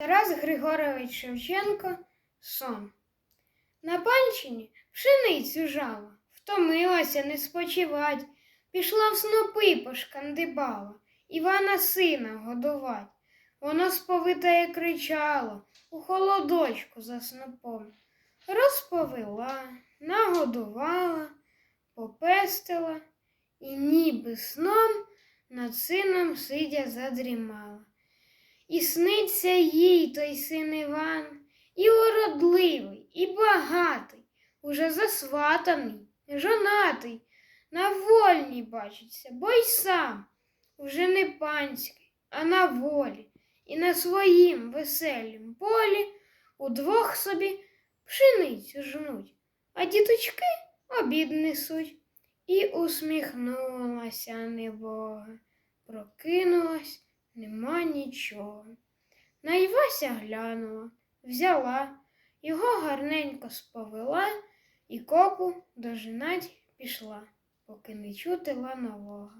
Тарас Григорович Шевченко сон. На панщині пшеницю жала, втомилася не спочивать, пішла в снопи пошкандибала, Івана сина годувать. Воно сповитає кричало у холодочку за снопом. Розповела, нагодувала, попестила і ніби сном над сином сидя задрімала. І сниться їй той син Іван, і уродливий, і багатий, уже засватаний, жонатий, на вольні бачиться, бо й сам уже не панський, а на волі, і на своїм веселім полі удвох собі пшеницю жнуть, а діточки обід несуть. І усміхнулася небога, прокинулась, нема нічого. На Івася глянула, взяла, його гарненько сповела і копу дожинать пішла, поки не чути ланового.